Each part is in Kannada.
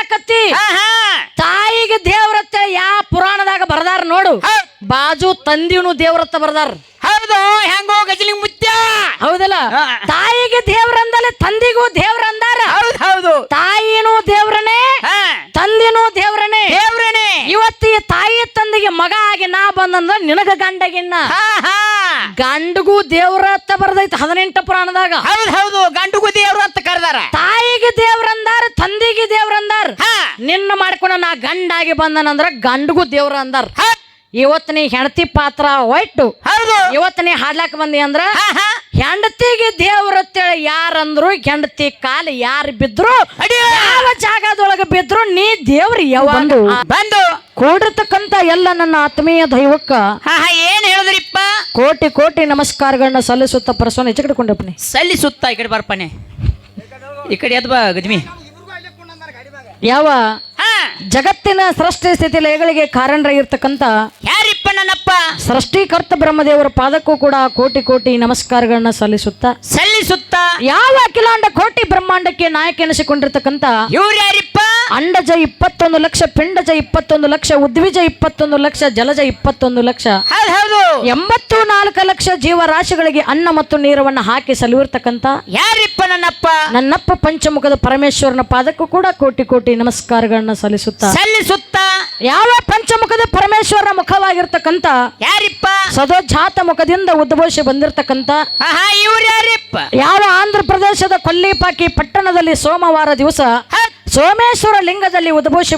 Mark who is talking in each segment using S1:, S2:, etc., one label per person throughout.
S1: ಹಾ
S2: ತಾಯಿಗೆ ದೇವ್ರತ್ತ ಯಾ ಪುರಾಣದಾಗ ಬರ್ದಾರ ನೋಡು. ಬಾಜು ತಂದಿನು ದೇವ್ರತ್ತ ಬರ್ದಾರ.
S1: ಹೌದು ಹೆಂಗೋ ಗಜಲಿ ಮುತ್ಯ.
S2: ಹೌದಲ್ಲ. ತಾಯಿಗೆ ದೇವ್ರಂದಲೆ ತಂದಿಗೂ ದೇವ್ರಂದಾರ.
S1: ಹೌದು ಹೌದು.
S2: ತಾಯಿನೂ ದೇವ್ರನೇ ತಂದಿನೂ ದೇವ್ರನೇ.
S1: ದೇವ್ರನೇ.
S2: ಇವತ್ತಿ ತಾಯಿ ತಂದಿಗೆ ಮಗ ಆಗಿ ನಾ ಬಂದಂದ್ರ ನಿನಗ ಗಂಡಗಿನ್ನ. ಗಂಡಗೂ ದೇವ್ರತ್ತ ಬರ್ದೈತಿ ಹದಿನೆಂಟು ಪುರಾಣದಾಗ.
S1: ಹೌದು ಹೌದು. ಗಂಡಗೂ ದೇವ್ರ ಅಂತ ಕರೆದಾರ.
S2: ತಾಯಿಗೆ ದೇವ್ರಂದಾರ ತಂದಿಗೆ ದೇವ್ರಂದಾರ ನಿನ್ನ ಮಾಡ್ಕೊಂಡ ನಾ ಗಂಡಾಗಿ ಬಂದನಂದ್ರ ಗಂಡಗೂ ದೇವ್ರ ಅಂದಾರ. ಇವತ್ತು ನೀ ಹೆಂಡತಿ ಪಾತ್ರ ಒಟ್ಟು. ಇವತ್ತು ನೀ ಹಾಡ್ಲಾಕ ಬಂದಿ ಅಂದ್ರ ಹೆಂಡತಿಗೆ ದೇವ್ರ ದೇವ್ರತ್ತೇಳಿ ಯಾರಂದ್ರು ಹೆಂಡತಿ ಕಾಲು ಯಾರು ಬಿದ್ರು
S1: ಅಡಿ
S2: ಯಾವ ಜಾಗದೊಳಗ ಬಿದ್ರು ನೀ ದೇವ್ರ ಯಾವಂದು
S1: ಬಂದು.
S2: ಕೂಡಿರ್ತಕ್ಕಂತ ಎಲ್ಲ ನನ್ನ ಆತ್ಮೀಯ ದೈವಕ್ಕ
S1: ಏನ್ ಹೇಳಿದ್ರಿಪ್ಪ?
S2: ಕೋಟಿ ಕೋಟಿ ನಮಸ್ಕಾರಗಳನ್ನ ಸಲ್ಲಿಸುತ್ತ ಪರಸ್ವಾಮಿ ಹೆಚ್ಚು ಕಡ್ಕೊಂಡಪ್ಪನಿ
S1: ಸಲ್ಲಿಸುತ್ತ ಈ ಕಡೆ ಬರ್ಪನೆ. ಈ ಕಡೆ ಎದ್ ಬಾ ಗಜ್ಮಿ
S2: ಯಾವ
S1: ಹಾ
S2: ಜಗತ್ತಿನ ಸೃಷ್ಟಿ ಸ್ಥಿತಿ ಲಯಗಳಿಗೆ ಕಾರಣರಾಗಿರ್ತಕ್ಕಂಥ
S1: ಯಾರಿಪ್ಪ ನನ್ನಪ್ಪ
S2: ಸೃಷ್ಟಿಕರ್ತ ಬ್ರಹ್ಮದೇವರ ಪಾದಕ್ಕೂ ಕೂಡ ಕೋಟಿ ಕೋಟಿ ನಮಸ್ಕಾರಗಳನ್ನ ಸಲ್ಲಿಸುತ್ತಾ
S1: ಸಲ್ಲಿಸುತ್ತ?
S2: ಯಾವ ಅಖಿಲಾಂಡ ಕೋಟಿ ಬ್ರಹ್ಮಾಂಡಕ್ಕೆ ನಾಯಕ ಎನಿಸಿಕೊಂಡಿರ್ತಕ್ಕಂತ
S1: ಇವ್ರು ಯಾರಿಪ್ಪ?
S2: ಅಂಡಜ ಇಪ್ಪತ್ತೊಂದು ಲಕ್ಷ ಪಿಂಡಜ ಇಪ್ಪತ್ತೊಂದು ಲಕ್ಷ ಉದ್ವಿಜ ಇಪ್ಪತ್ತೊಂದು ಲಕ್ಷ ಜಲಜ ಇಪ್ಪತ್ತೊಂದು ಲಕ್ಷ
S1: ಹೌದ್ ಹೌದು.
S2: ಎಂಬತ್ತು ನಾಲ್ಕು ಲಕ್ಷ ಜೀವರಾಶಿಗಳಿಗೆ ಅನ್ನ ಮತ್ತು ನೀರವನ್ನು ಹಾಕಿ ಸಲುವಿರ್ತಕ್ಕಂಥ
S1: ಯಾರಿಪ್ಪ ನನ್ನಪ್ಪ?
S2: ನನ್ನಪ್ಪ ಪಂಚಮುಖದ ಪರಮೇಶ್ವರನ ಪಾದಕ್ಕೂ ಕೂಡ ಕೋಟಿ ಕೋಟಿ ನಮಸ್ಕಾರಗಳನ್ನ ಸಲ್ಲಿಸುತ್ತಾ?
S1: ಸಲ್ಲಿಸುತ್ತ.
S2: ಯಾವ ಪಂಚಮುಖದ ಪರಮೇಶ್ವರ ಮುಖವಾಗಿರ್ತಕ್ಕಂತ
S1: ಯಾರಿಪ್ಪ?
S2: ಸದೋಜಾತ ಮುಖದಿಂದ ಉದ್ಭವಿಸಿ
S1: ಬಂದಿರತಕ್ಕಂತ ಆಹಾ ಇವ್ರು ಯಾರಿಪ್ಪ
S2: ಯಾವ ಆಂಧ್ರ ಪ್ರದೇಶದ ಕೊಲ್ಲಿಪಾಕಿ ಪಟ್ಟಣದಲ್ಲಿ ಸೋಮವಾರ ದಿವಸ ಸೋಮೇಶ್ವರ ಲಿಂಗದಲ್ಲಿ ಉದ್ಭವಿಸಿ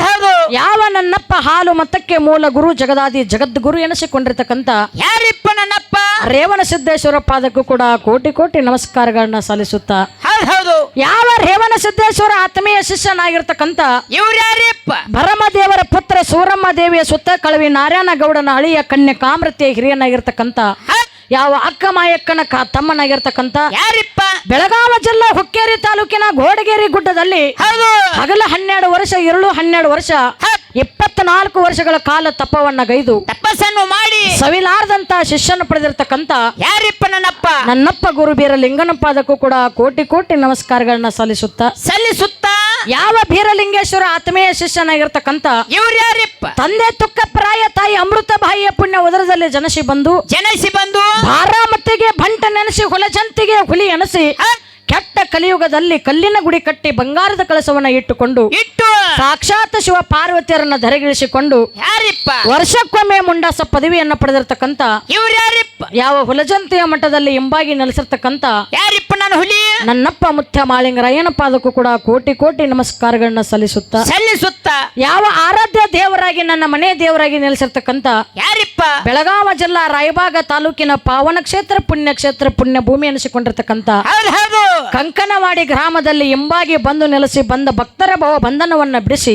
S1: ಹೌದು
S2: ಯಾವ ನನ್ನಪ್ಪ ಹಾಲು ಮತಕ್ಕೆ ಮೂಲ ಗುರು ಜಗದಾದಿ ಜಗದ್ಗುರು ಎನಿಸಿಕೊಂಡಿರ್ತಕ್ಕಂಥ
S1: ಯಾರಿಪ್ಪ ನನ್ನಪ್ಪ?
S2: ರೇವಣ ಸಿದ್ದೇಶ್ವರ ಪಾದಕ್ಕೂ ಕೂಡ ಕೋಟಿ ಕೋಟಿ ನಮಸ್ಕಾರಗಳನ್ನ ಸಲ್ಲಿಸುತ್ತಾ
S1: ಹೌದ್ ಹೌದು.
S2: ಯಾವ ರೇವಣ ಸಿದ್ದೇಶ್ವರ ಆತ್ಮೀಯ ಶಿಷ್ಯನಾಗಿರ್ತಕ್ಕಂಥ
S1: ಇವ್ರ್ಯಾರಿಪ್ಪ
S2: ಭರಮದೇವರ ಪುತ್ರ ಸೂರಮ್ಮ ದೇವಿಯ ಸುತ್ತ ಕಳವಿ ನಾರಾಯಣ ಗೌಡನ ಅಳಿಯ ಕನ್ಯೆ ಕಾಮೃತಿಯ ಹಿರಿಯನಾಗಿರ್ತಕ್ಕಂಥ ಯಾವ ಅಕ್ಕ ಮಾಯಕ್ಕನ ಕ ತಮ್ಮನಾಗಿರ್ತಕ್ಕಂಥ
S1: ಯಾರಿಪ್ಪ?
S2: ಬೆಳಗಾವ ಜಿಲ್ಲಾ ಹುಕ್ಕೇರಿ ತಾಲೂಕಿನ ಗೋಡಗೇರಿ ಗುಡ್ಡದಲ್ಲಿ
S1: ಹೌದು.
S2: ಹಗಲ ಹನ್ನೆರಡು ವರ್ಷ ಇರುಳು ಹನ್ನೆರಡು ವರ್ಷ ಇಪ್ಪತ್ನಾಲ್ಕು ವರ್ಷಗಳ ಕಾಲ ತಪ್ಪವನ್ನ ಗೈದು
S1: ತಪಸ್ಸನ್ನು ಮಾಡಿ.
S2: ಸವಿಲಾರದಂತ ಶಿಷ್ಯನ ಪಡೆದಿರ್ತಕ್ಕಂಥ
S1: ಯಾರಿಪ್ಪ ನನ್ನಪ್ಪ?
S2: ನನ್ನಪ್ಪ ಗುರುಬೀರ ಪಾದಕ್ಕೂ ಕೂಡ ಕೋಟಿ ಕೋಟಿ ನಮಸ್ಕಾರಗಳನ್ನ ಸಲ್ಲಿಸುತ್ತಾ
S1: ಸಲ್ಲಿಸುತ್ತ
S2: ಯಾವ ಬೀರಲಿಂಗೇಶ್ವರ ಆತ್ಮೀಯ ಶಿಷ್ಯನಾಗಿರ್ತಕ್ಕಂಥ
S1: ಇವ್ರು ಯಾರಿಪ್ಪ?
S2: ತಂದೆ ತುಕ್ಕಪ್ಪರಾಯ ತಾಯಿ ಅಮೃತ ಬಾಯಿಯ ಪುಣ್ಯ ಉದರದಲ್ಲಿ ಜನಸಿ ಬಂದು
S1: ಜನಸಿ ಬಂದು
S2: ಭಾರಾಮತಿಗೆ ಬಂಟ ನೆನಸಿ ಹುಲಜಂತಿಗೆ ಹುಲಿ ಎನಸಿ ಕೆಟ್ಟ ಕಲಿಯುಗದಲ್ಲಿ ಕಲ್ಲಿನ ಗುಡಿ ಕಟ್ಟಿ ಬಂಗಾರದ ಕಳಸವನ್ನ ಇಟ್ಟುಕೊಂಡು
S1: ಇಟ್ಟು
S2: ಸಾಕ್ಷಾತ್ ಶಿವ ಪಾರ್ವತಿಯರನ್ನ ಧರೆಗಿಳಿಸಿಕೊಂಡು
S1: ಯಾರಿಪ್ಪ?
S2: ವರ್ಷಕ್ಕೊಮ್ಮೆ ಮುಂಡಾಸ ಪದವಿಯನ್ನ ಪಡೆದಿರತಕ್ಕಂತ
S1: ಇವ್ರು ಯಾರಿಪ್ಪ?
S2: ಯಾವ ಹುಲಜಂತಿಯ ಮಠದಲ್ಲಿ ಹಿಂಬಾಗಿ ನೆಲೆಸಿರ್ತಕ್ಕಂತ
S1: ಯಾರಿಪ್ಪ ನಾನು ಹುಲಿ?
S2: ನನ್ನಪ್ಪ ಮುತ್ಯ ಮಾಳಿಂಗರಾಯನ ಅದಕ್ಕೂ ಕೂಡ ಕೋಟಿ ಕೋಟಿ ನಮಸ್ಕಾರಗಳನ್ನ ಸಲ್ಲಿಸುತ್ತಾ
S1: ಸಲ್ಲಿಸುತ್ತ?
S2: ಯಾವ ಆರಾಧ್ಯ ದೇವರಾಗಿ ನನ್ನ ಮನೆ ದೇವರಾಗಿ ನೆಲೆಸಿರ್ತಕ್ಕಂತ
S1: ಯಾರಿಪ್ಪ?
S2: ಬೆಳಗಾವ ಜಿಲ್ಲಾ ರಾಯಬಾಗ ತಾಲೂಕಿನ ಪಾವನ ಕ್ಷೇತ್ರ ಪುಣ್ಯ ಕ್ಷೇತ್ರ ಪುಣ್ಯ ಭೂಮಿ ಅನಿಸಿಕೊಂಡಿರ್ತಕ್ಕಂತ
S1: ಹೌದು ಹೌದು.
S2: ಕಂಕನವಾಡಿ ಗ್ರಾಮದಲ್ಲಿ ಎಂಬಾಗಿ ಬಂದು ನೆಲೆಸಿ ಬಂದ ಭಕ್ತರ ಭಾವ ಬಂಧನವನ್ನ ಬಿಡಿಸಿ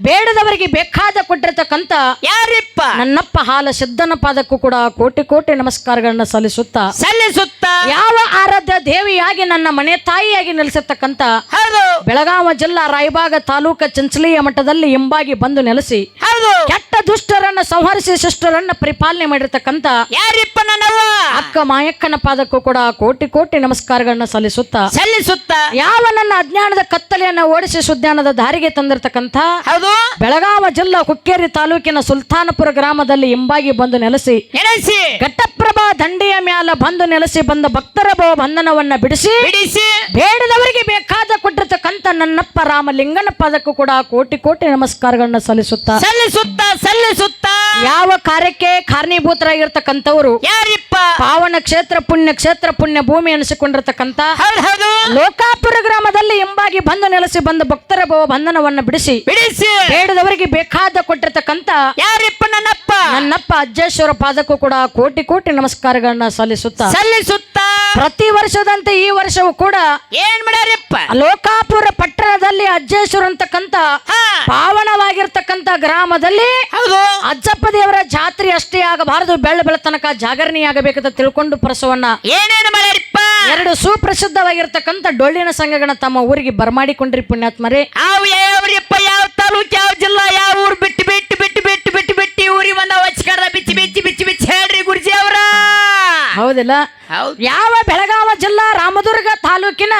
S2: ಬೇಡದವರಿಗೆ ಬೇಕಾದ ಕೊಟ್ಟಿರತಕ್ಕಂತ
S1: ಯಾರಿಪ್ಪ?
S2: ನನ್ನಪ್ಪ ಹಾಲ ಸಿದ್ಧನ ಪಾದಕ್ಕೂ ಕೂಡ ಕೋಟಿ ಕೋಟಿ ನಮಸ್ಕಾರಗಳನ್ನ ಸಲ್ಲಿಸುತ್ತಾ
S1: ಸಲ್ಲಿಸುತ್ತ?
S2: ಯಾವ ಆರಾಧ್ಯ ದೇವಿಯಾಗಿ ನನ್ನ ಮನೆ ತಾಯಿಯಾಗಿ ನೆಲೆಸಿರ್ತಕ್ಕಂಥ
S1: ಹೌದು.
S2: ಬೆಳಗಾವ ಜಿಲ್ಲಾ ರಾಯಬಾಗ ತಾಲೂಕ ಚಂಚಲಿಯ ಮಠದಲ್ಲಿ ಎಂಬಾಗಿ ಬಂದು ನೆಲೆಸಿ
S1: ಹೌದು.
S2: ಕೆಟ್ಟ ದುಷ್ಟರನ್ನ ಸಂಹರಿಸಿ ಶಿಷ್ಟರನ್ನ ಪರಿಪಾಲನೆ ಮಾಡಿರ್ತಕ್ಕಂತ
S1: ಯಾರಿಪ್ಪ ನನ್ನವ
S2: ಅಕ್ಕ ಮಾಯಕ್ಕನ ಪಾದಕ್ಕೂ ಕೂಡ ಕೋಟಿ ಕೋಟಿ ನಮಸ್ಕಾರಗಳನ್ನ ಸಲ್ಲಿಸುತ್ತಾ
S1: ಸಲ್ಲಿಸುತ್ತ.
S2: ಯಾವ ನನ್ನ ಅಜ್ಞಾನದ ಕತ್ತಲೆಯನ್ನ ಓಡಿಸಿ ಸುಜ್ಞಾನದ ದಾರಿಗೆ ತಂದಿರತಕ್ಕಂಥ
S1: ಹೌದು.
S2: ಬೆಳಗಾವ ಜಿಲ್ಲಾ ಹುಕ್ಕೇರಿ ತಾಲೂಕಿನ ಸುಲ್ತಾನಪುರ ಗ್ರಾಮದಲ್ಲಿ ಹಿಂಬಾಗಿ ಬಂದು ನೆಲೆಸಿ
S1: ನೆಲೆಸಿ.
S2: ಘಟ್ಟಪ್ರಭಾ ದಂಡೆಯ ಮ್ಯಾಲ ಬಂದು ನೆಲೆಸಿ ಬಂದ ಭಕ್ತರ ಭವ ಬಂಧನವನ್ನ ಬಿಡಿಸಿ
S1: ಬಿಡಿಸಿ.
S2: ಬೇಡದವರಿಗೆ ಬೇಕಾದ ಕೊಟ್ಟಿರ್ತಕ್ಕಂಥ ನನ್ನಪ್ಪ ರಾಮಲಿಂಗನ ಪದಕ್ಕೂ ಕೂಡ ಕೋಟಿ ಕೋಟಿ ನಮಸ್ಕಾರಗಳನ್ನ ಸಲ್ಲಿಸುತ್ತಾ.
S1: ಸಲ್ಲಿಸುತ್ತ ಸಲ್ಲಿಸುತ್ತ.
S2: ಯಾವ ಕಾರ್ಯಕ್ಕೆ ಕಾರಣೀಭೂತರಾಗಿರ್ತಕ್ಕಂಥವರು
S1: ಯಾರಿಪ್ಪ?
S2: ಪಾವನ ಕ್ಷೇತ್ರ ಪುಣ್ಯ ಕ್ಷೇತ್ರ ಪುಣ್ಯ ಭೂಮಿ
S1: ಅನಿಸಿಕೊಂಡಿರ್ತಕ್ಕಂತ
S2: ಲೋಕಾಪುರ ಗ್ರಾಮದಲ್ಲಿ ಎಂಬಾಗಿ ಬಂದು ನೆಲೆಸಿ ಬಂದ ಭಕ್ತರ ಭವ ಬಂಧನವನ್ನ ಬಿಡಿಸಿ
S1: ಬಿಡಿಸಿ.
S2: ಬೇಡದವರಿಗೆ ಬೇಕಾದ ಕೊಟ್ಟಿರ್ತಕ್ಕಂತ
S1: ಯಾರಿಪ್ಪ ನನ್ನಪ್ಪ?
S2: ನನ್ನಪ್ಪ ಅಜ್ಜೇಶ್ವರ ಪಾದಕ್ಕೂ ಕೂಡ ಕೋಟಿ ಕೋಟಿ ನಮಸ್ಕಾರಗಳನ್ನ ಸಲ್ಲಿಸುತ್ತಾ
S1: ಸಲ್ಲಿಸುತ್ತ.
S2: ಪ್ರತಿ ವರ್ಷದಂತೆ ಈ ವರ್ಷವೂ ಕೂಡ
S1: ಏನ್ ಮಾಡ್ಯಾರಿಪ್ಪ?
S2: ಲೋಕಾಪುರ ಪಟ್ಟಣದಲ್ಲಿ ಅಜ್ಜೇಶ್ವರ
S1: ಅಂತಕ್ಕಂತ
S2: ಪಾವನವಾಗಿರ್ತಕ್ಕಂತ ಗ್ರಾಮದಲ್ಲಿ
S1: ಹೌದು.
S2: ಅಜ್ಜಪ್ಪ ದೇವರ ಜಾತ್ರೆ ಅಷ್ಟೇ ಆಗಬಾರದು. ಬೆಳ್ಳ ಬೆಳತನಕ ಜಾಗರಣೆಯಾಗಬೇಕಂತ ತಿಳ್ಕೊಂಡು ಪ್ರಸವನ್ನ
S1: ಏನೇನು ಮಾಡ್ಯಾರಿಪ್ಪ?
S2: ಎರಡು ಸುಪ್ರಸಿದ್ಧವಾಗಿರ್ತಕ್ಕಂತ ಡೊಳ್ಳಿನ ಸಂಘಗಳನ್ನ ತಮ್ಮ ಊರಿಗೆ ಬರಮಾಡಿಕೊಂಡ್ರಿ ಪುಣ್ಯಾತ್ಮರೇ.
S1: ಯಾವ ತಾಲೂಕ್ ಯಾವ ಜಿಲ್ಲಾ ಯಾವ ಊರು? ಬಿಟ್ಟು ಬಿಟ್ಟು ಬಿಟ್ಟು ಬಿಟ್ಟು ಬಿಟ್ಟು ಬಿಟ್ಟು ಊರಿಗೆ ಬಂದ ಹಚ್ಕಡ್ದ ಬಿಚ್ಚಿ ಬಿಚ್ಚಿ ಬಿಚ್ಚಿ ಬಿಚ್ಚಿ ಹೇಳ್ರಿ ಗುರುಜಿ ಅವರ.
S2: ಹೌದಿಲ್ಲ.
S1: ಹೌದು.
S2: ಯಾವ ಬೆಳಗಾವ ಜಿಲ್ಲಾ ರಾಮದುರ್ಗ ತಾಲೂಕಿನ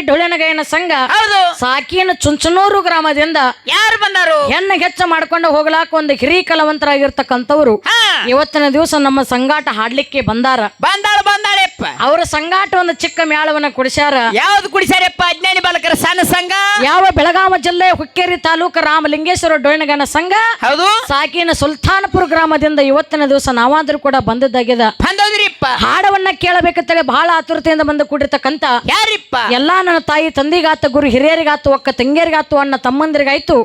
S2: ಡೊಳ್ಳೆನಗೈನ ಸಂಘ
S1: ಹೌದು.
S2: ಸಾಕಿನ ಚುಂಚನೂರು ಗ್ರಾಮದಿಂದ
S1: ಯಾರು ಬಂದಾರು?
S2: ಹೆಣ್ಣ ಹೆಚ್ಚ ಮಾಡ್ಕೊಂಡು ಹೋಗ್ಲಾಕ ಒಂದು ಹಿರಿಯ ಕಲಾವಂತರಾಗಿರ್ತಕ್ಕಂಥವ್ರು.
S1: ಹಾ.
S2: ಇವತ್ತಿನ ದಿವಸ ನಮ್ಮ ಸಂಗಾಟ ಹಾಡ್ಲಿಕ್ಕೆ ಬಂದಾರ.
S1: ಬಂದಾಳ ಬಂದಾಳೆಪ್ಪ.
S2: ಅವರ ಸಂಗಾಟ ಒಂದು ಚಿಕ್ಕ ಮೇಳವನ್ನ ಕುಡಿಸ್ಯಾರ.
S1: ಯಾವ್ದು ಕುಡಿಸ್ಯಾರಪ್ಪ? ಅಜ್ಞಾನಿ ಬಾಲಕರ ಸಣ್ಣ ಸಂಘ.
S2: ಯಾವ ಬೆಳಗಾವಿ ಜಿಲ್ಲೆ ಹುಕ್ಕೇರಿ ತಾಲೂಕು ರಾಮಲಿಂಗೇಶ್ವರ ಡೊಳ್ಳೆನಗನ ಸಂಘ.
S1: ಹೌದು.
S2: ಸಾಕಿನ ಸುಲ್ತಾನಪುರ ಗ್ರಾಮದಿಂದ ಇವತ್ತಿನ ದಿವಸ ನಾವಾದ್ರೂ ಕೂಡ ಬಂದದ್ದಾಗಿದೆ
S1: ಬಂದೋದ್ರಿಪ್ಪ.
S2: ಹಾಡವನ್ನ ಕೇಳಬೇಕಂತೇಳಿ ಬಹಳ ಆತುರತೆಯಿಂದ ಬಂದು ಕೂಡಿರ್ತಕ್ಕಂತ
S1: ಯಾರಿಪ್ಪ?
S2: ಎಲ್ಲಾ ನನ್ನ ತಾಯಿ ತಂದಿಗಾತ ಗುರು ಹಿರಿಯರಿಗಾತು ಒಕ್ಕ ತಂಗಿಯರಿಗಾತು ಅಣ್ಣ ತಮ್ಮಂದಿರಿಗಾಯ್ತು.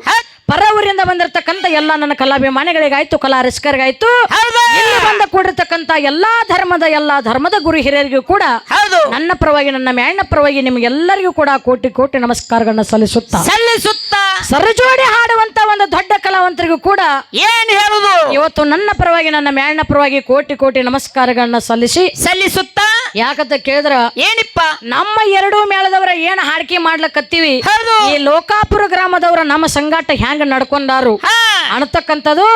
S2: ಪರ ಊರಿಂದ ಬಂದಿರತಕ್ಕಂತ ಎಲ್ಲಾ ನನ್ನ ಕಲಾಭಿಮಾನಿಗಳಿಗಾಯ್ತು ಕಲಾ ರಸಿಕರಿಗಾಯ್ತು ಇಲ್ಲಿ ಬಂದ ಕೂಡಿರ್ತಕ್ಕಂತ ಎಲ್ಲಾ ಧರ್ಮದ ಎಲ್ಲಾ ಧರ್ಮದ ಗುರು ಹಿರಿಯರಿಗೂ ಕೂಡ ನನ್ನ ಪರವಾಗಿ ನನ್ನ ಮ್ಯಾಣ್ಣ ಪರವಾಗಿ ನಿಮ್ಗೆಲ್ಲರಿಗೂ ಕೂಡ ಕೋಟಿ ಕೋಟಿ ನಮಸ್ಕಾರಗಳನ್ನ ಸಲ್ಲಿಸುತ್ತಾ.
S1: ಸಲ್ಲಿಸುತ್ತ.
S2: ಸರಜೋಡಿ ಹಾಡುವಂತ ಒಂದು ದೊಡ್ಡ ಕಲಾವಂತರಿಗೂ ಕೂಡ
S1: ಏನ್ ಹೇಳುದು?
S2: ಇವತ್ತು ನನ್ನ ಪರವಾಗಿ ನನ್ನ ಮ್ಯಾಣ್ಣ ಪರವಾಗಿ ಕೋಟಿ ಕೋಟಿ ನಮಸ್ಕಾರಗಳನ್ನ ಸಲ್ಲಿಸಿ
S1: ಸಲ್ಲಿಸುತ್ತ.
S2: ಯಾಕಂತ ಕೇಳಿದ್ರ
S1: ಏನಿಪ್ಪ?
S2: ನಮ್ಮ ಎರಡು ಮೇಳದವರ ಏನ್ ಹಾಡಿಕೆ ಮಾಡ್ಲಕತ್ತೀವಿ?
S1: ಹೌದು.
S2: ಈ ಲೋಕಾಪುರ ಗ್ರಾಮದವರ ನಮ್ಮ ಸಂಗಾಟ ಹ್ಯಾಂಗ ನಡ್ಕೊಂಡಾರು?
S1: ಅಣತಕ್ಕಂಥದ್ದು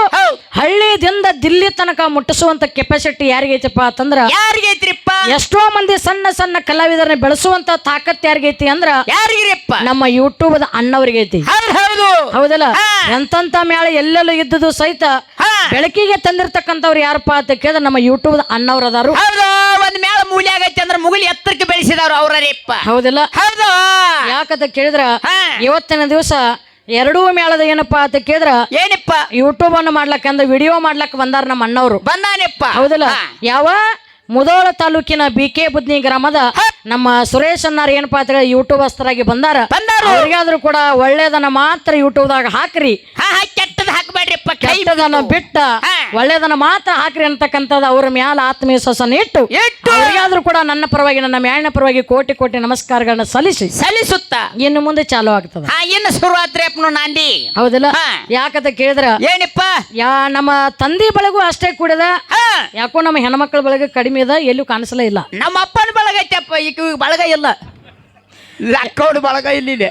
S2: ಹಳ್ಳಿದಿಂದ ದಿಲ್ಲಿ ತನಕ ಮುಟ್ಟಿಸುವಂತ ಕೆಪಾಸಿಟಿ ಯಾರಿಗೈತಿಪ್ಪ ಅಂತಂದ್ರ
S1: ಯಾರಿಗೈತ್ರಿಪ್ಪ?
S2: ಎಷ್ಟೋ ಮಂದಿ ಸಣ್ಣ ಸಣ್ಣ ಕಲಾವಿದರನ್ನ ಬೆಳೆಸುವಂತ ತಾಕತ್ ಯಾರಿಗೈತಿ ಅಂದ್ರ
S1: ಯಾರಿಗಿರಿಪ್ಪ
S2: ನಮ್ಮ ಯೂಟ್ಯೂಬ್ ಅಣ್ಣವ್ರಿಗೈತಿ.
S1: ಹೌದು ಹೌದು.
S2: ಹೌದಲ್ಲ. ಎಂತಂತ ಮೇಳ ಎಲ್ಲೆಲ್ಲೂ ಇದ್ದುದು ಸಹಿತ ಬೆಳಕಿಗೆ ತಂದಿರ್ತಕ್ಕಂಥವ್ರು ಯಾರಪ್ಪ ಅಂತ ಕೇಳಿದ್ರೆ ನಮ್ಮ ಯೂಟ್ಯೂಬ್ ಅಣ್ಣವ್ರ ಅದಾರು
S1: ಒಂದ್ ಮೇಳ ಮೂಲಿ ಆಗೈತೆ ಅಂದ್ರೆ ಮುಗಿಲ್ ಎತ್ತರಕ್ಕೆ ಬೆಳೆಸಿದವ್ರು ಅವ್ರರಿಪ್ಪ
S2: ಹೌದಲ್ಲ?
S1: ಹೌದು.
S2: ಯಾಕಂತ ಕೇಳಿದ್ರ
S1: ಹಾ.
S2: ಇವತ್ತಿನ ದಿವಸ ಎರಡೂ ಮೇಳದ ಏನಪ್ಪಾ ಅಂತ ಕೇಳಿದ್ರ
S1: ಏನಪ್ಪ?
S2: ಯೂಟ್ಯೂಬ್ ಅನ್ನು ಮಾಡ್ಲಕ್ಕ ಅಂದ್ರೆ ವಿಡಿಯೋ ಮಾಡ್ಲಕ್ಕ ಬಂದಾರ ನಮ್ಮ ಅಣ್ಣವ್ರು.
S1: ಬಂದಾನೆಪ್ಪ.
S2: ಹೌದಲ್ಲ?
S1: ಹಾ.
S2: ಯಾವ? ಮುದೋಳ ತಾಲೂಕಿನ ಬಿ ಕೆ ಬುದ್ನಿ ಗ್ರಾಮದ ನಮ್ಮ ಸುರೇಶ್ ಅನ್ನಾರ ಏನಪ್ಪಾ ಅಂತ ಹೇಳಿ ಯೂಟ್ಯೂಬ್ ಅಸ್ತರಾಗಿ ಬಂದಾರ.
S1: ಬಂದಾರು.
S2: ಅವ್ರಿಗಾದ್ರೂ ಕೂಡ ಒಳ್ಳೇದನ್ನ ಮಾತ್ರ ಯೂಟ್ಯೂಬ್ದಾಗ ಹಾಕ್ರಿ.
S1: ಹಾ ಹಾ ಕೈ
S2: ಕೆಟ್ಟದನ್ನ ಬಿಟ್ಟ
S1: ಹಾ.
S2: ಒಳ್ಳೇದನ್ನ ಮಾತ್ರ ಹಾಕ್ರಿ ಅಂತಕ್ಕಂಥದ್ದು ಅವ್ರ ಮ್ಯಾಲ ಆತ್ಮವಿಶ್ವಾಸನ ಇಟ್ಟು
S1: ಇಟ್ಟು.
S2: ಅವ್ರಿಗಾದ್ರೂ ಕೂಡ ನನ್ನ ಪರವಾಗಿ ನನ್ನ ಮ್ಯಾಣ ಪರವಾಗಿ ಕೋಟಿ ಕೋಟಿ ನಮಸ್ಕಾರಗಳನ್ನ ಸಲ್ಲಿಸಿ.
S1: ಸಲ್ಲಿಸುತ್ತ.
S2: ಇನ್ನು ಮುಂದೆ ಚಾಲು ಆಗ್ತದ.
S1: ಹಾ ಅಪ್ಪನು ನಾಂದಿ.
S2: ಹೌದಿಲ್ಲ?
S1: ಹಾ.
S2: ಯಾಕಂತ ಕೇಳಿದ್ರ?
S1: ಏನಿಪ್ಪ?
S2: ಯಾ ನಮ್ಮ ತಂದೆ ಬಳಗೂ ಅಷ್ಟೇ ಕೂಡಿದ.
S1: ಹಾ.
S2: ಯಾಕೋ ನಮ್ಮ ಹೆಣ್ಮಕ್ಳ ಬಳಗ ಕಡಿಮೆ ಇದೆ ಎಲ್ಲೂ ಕಾಣಿಸಲೇ ಇಲ್ಲ.
S1: ನಮ್ಮ ಅಪ್ಪನ ಬಳಗ ಐತೆಪ್ಪ ಈಗ ಬಳಗ ಇಲ್ಲ. ಅಕ್ಕವ್ರ ಬಳಗ
S2: ಇಲ್ಲಿದೆ.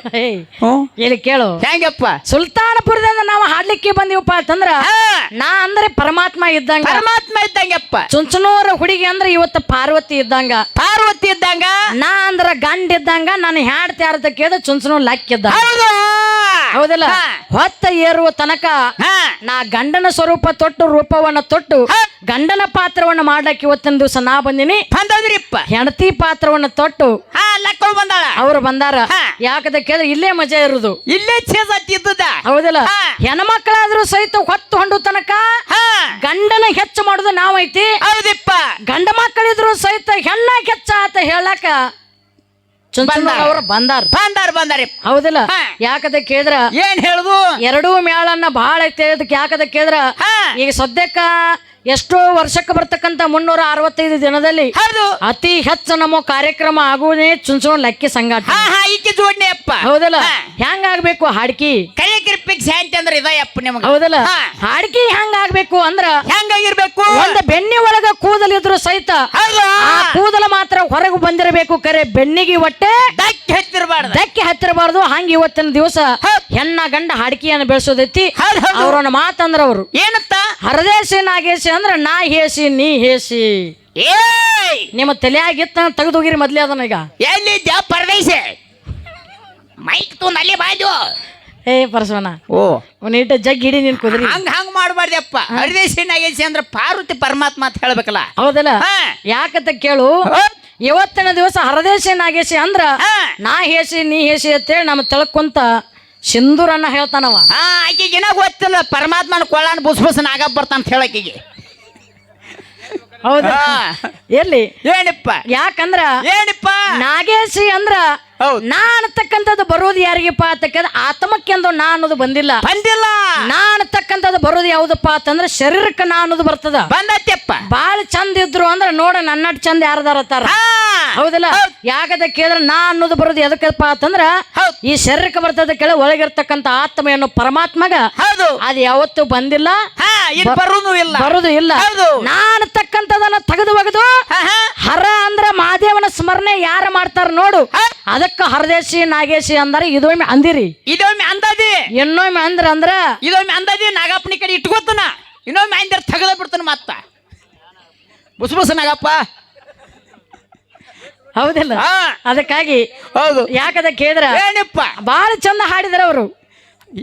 S2: ಇಲ್ಲಿ ಕೇಳು.
S1: ಹೆಂಗಪ್ಪ?
S2: ಸುಲ್ತಾನಪುರದಿಂದ ನಾವು ಹಾಡ್ಲಿಕ್ಕೆ ಬಂದಿವಪ್ಪ ಅಂತಂದ್ರ ನಾ ಅಂದ್ರೆ ಪರಮಾತ್ಮ ಇದ್ದಂಗ.
S1: ಪರಮಾತ್ಮ ಇದ್ದಂಗಪ್ಪ.
S2: ಚುಂಚನೂರ ಹುಡುಗಿ ಅಂದ್ರೆ ಇವತ್ತು ಪಾರ್ವತಿ ಇದ್ದಂಗ.
S1: ಪಾರ್ವತಿ ಇದ್ದಂಗ?
S2: ನಾ ಅಂದ್ರ ಗಂಡ ಇದ್ದಂಗ ನಾನು ಹ್ಯಾಡ್ತಿ ತ್ಯಾರದ ಕೇಳಿದ ಚುಂಚನೂರ್ ಲಕ್ಕಿದ್ದ
S1: ಹೌದು.
S2: ಹೌದಲ್ಲ. ಹೊತ್ತ ಏರುವ ತನಕ
S1: ಹಾ.
S2: ನಾ ಗಂಡನ ಸ್ವರೂಪ ತೊಟ್ಟು ರೂಪವನ್ನ ತೊಟ್ಟು ಗಂಡನ ಪಾತ್ರವನ್ನ ಮಾಡಕ್ಕೆ ಇವತ್ತಿನ ದಿವಸ ನಾ ಬಂದಿನಿ.
S1: ಬಂದದ್ರಿಪ್ಪ
S2: ಹೆಂಡತಿ ಪಾತ್ರವನ್ನ ತೊಟ್ಟು
S1: ಬಂದಾಳ.
S2: ಅವ್ರು ಬಂದಾರ. ಯಾಕದ ಕೇಳಿದ್ರೆ ಇಲ್ಲೇ ಮಜಾ ಇರುದು.
S1: ಇಲ್ಲೇ ಚೇಸ್ ಇದ್ದದ.
S2: ಹೌದಲ್ಲ. ಹೆಣ್ಮಕ್ಳಾದ್ರೂ ಸಹಿತ ಹೊತ್ತು ಹೊಂಡು ತನಕ
S1: ಹಾ.
S2: ಗಂಡನ ಹೆಚ್ಚು ಮಾಡುದು ನಾವೈತಿ.
S1: ಹೌದಿಪ್ಪ.
S2: ಗಂಡ ಮಕ್ಕಳಿದ್ರು ಸಹಿತ ಹೆಣ್ಣ ಹೆಚ್ಚ ಅಂತ ಹೇಳಕ. ಅವ್ರು ಬಂದಾರ.
S1: ಬಂದಾರ ಬಂದಾರಿಪ್ಪ
S2: ಹೌದಿಲ್ಲ? ಯಾಕದ ಕೇಳಿದ್ರ?
S1: ಏನ್ ಹೇಳುದು?
S2: ಎರಡೂ ಮೇಳನ್ನ ಬಹಳ ಐತೆ ಅದಕ್ಕೆ ಯಾಕಂತ ಕೇಳಿದ್ರ? ಈಗ ಸದ್ಯಕ್ಕ ಎಷ್ಟೋ ವರ್ಷಕ್ಕೆ ಬರ್ತಕ್ಕಂತ ಮುನ್ನೂರ ಅರವತ್ತೈದು ದಿನದಲ್ಲಿ ಅತಿ ಹೆಚ್ಚು ನಮ್ಮ ಕಾರ್ಯಕ್ರಮ ಆಗುವುದೇ ಚುಂಚುಣ ಲಕ್ಕಿ
S1: ಈಕೆ ಜೋಡ್ನೆ ಅಪ್ಪ.
S2: ಹೌದಲ್ಲ?
S1: ಹೆಂಗಾಗ್ಬೇಕು
S2: ಹೆಂಗ ಆಗ್ಬೇಕು
S1: ಪಿಕ್ಸ್ ಹ್ಯಾಂಟಿ ಅಂದ್ರೆ ಇದಯಪ್ಪ ನಿಮ್ಗೆ.
S2: ಹೌದಲ್ಲ?
S1: ಹಾ.
S2: ಹಾಡ್ಕಿ ಹೆಂಗ ಆಗ್ಬೇಕು ಅಂದ್ರ
S1: ಹೆಂಗಾಗಿರ್ಬೇಕು?
S2: ಒಂದ್ ಬೆನ್ನಿ ಒಳಗ ಕೂದಲಿದ್ರು ಸಹಿತ
S1: ಹೌದು?
S2: ಆ ಕೂದಲ ಮಾತ್ರ ಹೊರಗೆ ಬಂದಿರಬೇಕು ಕರೆ ಬೆನ್ನಿಗೆ ಒಟ್ಟೆ
S1: ದಕ್ಕೆ ಹತ್ತಿರಬಾರ್ದ.
S2: ದಕ್ಕೆ ಹತ್ತಿರಬಾರ್ದು. ಹಂಗ ಇವತ್ತಿನ ದಿವಸ
S1: ಹೌದ್.
S2: ಹೆಣ್ಣ ಗಂಡ ಹಾಡಿಕೆಯನ್ನು ಬೆಳೆಸೋದೈತಿ.
S1: ಹೌದ್ ಹೌದು.
S2: ಅವ್ರನ್ನ ಮಾತಂದ್ರ ಅವರು.
S1: ಏನತ್ತ?
S2: ಹರದೇಶಿ ನಾಗೇಶಿ ಅಂದ್ರ ನಾ ಹೇಸಿ ನೀ ಹೇಸಿ.
S1: ಏಯ್!
S2: ನಿಮ್ಮ ತಲೆಯಾಗಿತ್ತ ತೆಗೆದು ಹೋಗಿರಿ ಮೊದ್ಲೇ ಅದನ್ನ ಈಗ.
S1: ಎಲ್ಲಿದ್ಯಾ ಪರದೇಶ? ಮೈಕ್ ತೂ ನಲ್ಲಿ ಬಾಜು
S2: ಏ ಪರಸವನ
S1: ಓ.
S2: ನೀಟ ಜಗ್ ಹಿಡಿ ನೀನ್ ಕುದ್ರಿ.
S1: ಹಂಗ ಹಂಗ ಮಾಡಬಾರ್ದಪ್ಪ ಹರಿದೇಶನ ನಾಗೇಶಿ ಅಂದ್ರೆ ಪಾರ್ವತಿ ಪರಮಾತ್ಮ ಅಂತ ಹೇಳ್ಬೇಕಲ್ಲ.
S2: ಹೌದಲ್ಲ. ಯಾಕಂತ ಕೇಳು? ಇವತ್ತಿನ ದಿವಸ ಹರದೇಶಿ ನಾಗೇಶಿ ಅಂದ್ರ. ನಾ ಹೇಸಿ ನೀ ಹೇಸಿ ಅಂತೇಳಿ ನಮ್ಮ ತೆಳಕೊಂತ ಸಿಂಧೂರನ್ನ ಹೇಳ್ತಾನವ.
S1: ಆಕೆಗೆ ಆಕಿಗಿನ ಗೊತ್ತಿಲ್ಲ. ಪರಮಾತ್ಮನ ಕೊಳ್ಳಾನ ಬುಸ್ ಬುಸ್ ನಾಗ ಬರ್ತಾನ ಅಂತ ಹೇಳಕ್ಕಿಗೆ.
S2: ಹೌದಾ. ಎಲ್ಲಿ?
S1: ಏನಪ್ಪ?
S2: ಯಾಕಂದ್ರ
S1: ಏನಪ್ಪ?
S2: ನಾಗೇಶಿ ಅಂದ್ರ. ನಾ ಅನ್ನತಕ್ಕಂಥದ್ದು ಬರೋದು ಯಾರಿಗೆಪ್ಪ ಅಂತಕ್ಕಂಥ ಆತ್ಮಕ್ಕೆಂದು ನಾ ಅನ್ನೋದು ಬಂದಿಲ್ಲ.
S1: ಬಂದಿಲ್ಲ.
S2: ನಾ ಅನ್ನತಕ್ಕಂಥದ್ದು ಬರೋದು ಯಾವ್ದಪ್ಪ ಅಂತಂದ್ರೆ ಶರೀರಕ್ಕೆ ನಾ ಅನ್ನೋದು ಬರ್ತದ.
S1: ಬಂದತ್ಯಪ್ಪ.
S2: ಬಾಳ ಚಂದ ಇದ್ರು ಅಂದ್ರೆ ನೋಡ ನನ್ನಟ್ ಚಂದ ಯಾರದಾರತ್ತಾರ ಹೌದಲ್ಲ? ಯಾಕದ ಕೇಳಿದ್ರೆ ನಾ ಅನ್ನೋದು ಬರೋದು ಎದಕ್ಕಪ್ಪ ಅಂತಂದ್ರ. ಈ ಶರೀರಕ್ಕೆ ಬರ್ತದ ಕೆಳ ಒಳಗಿರ್ತಕ್ಕಂಥ ಆತ್ಮ ಏನು ಪರಮಾತ್ಮಗ
S1: ಹೌದು.
S2: ಅದು ಯಾವತ್ತು ಬಂದಿಲ್ಲ.
S1: ಹಾ ಇಲ್ಲಿ
S2: ಬರೋದು ಇಲ್ಲ. ನಾ ಅನ್ನತಕ್ಕಂಥದನ್ನ ತೆಗೆದು ಒಗೆದು. ಹರ ಅಂದ್ರ ಮಾದೇವನ ಸ್ಮರಣೆ ಯಾರು ಮಾಡ್ತಾರ ನೋಡು. ಅದಕ್ಕ ಹರದೇಶಿ ನಾಗೇಶಿ ಅಂದ್ರೆ ಇದೊಮ್ಮೆ ಅಂದಿರಿ.
S1: ಇದೊಮ್ಮೆ ಅಂದದಿ.
S2: ಇನ್ನೊಮ್ಮೆ ಅಂದ್ರ ಅಂದ್ರ
S1: ಇದೊಮ್ಮೆ ಅಂದದಿ ನಾಗಪ್ಪನಿ ಕಡೆ ಇಟ್ಕೋತನ. ಇನ್ನೊಮ್ಮೆ ಅಂದ್ರ ತೆಗೆದ ಬಿಡ್ತಾನ ಮತ್ತ. ಬುಸ್ ಬುಸ್ ನಾಗಪ್ಪ.
S2: ಹೌದಿಲ್ಲ? ಅದಕ್ಕಾಗಿ
S1: ಹೌದು.
S2: ಯಾಕದ ಕೇಳಿದ್ರ?
S1: ಏನಪ್ಪ?
S2: ಬಾಳ ಚಂದ ಹಾಡಿದ್ರ ಅವರು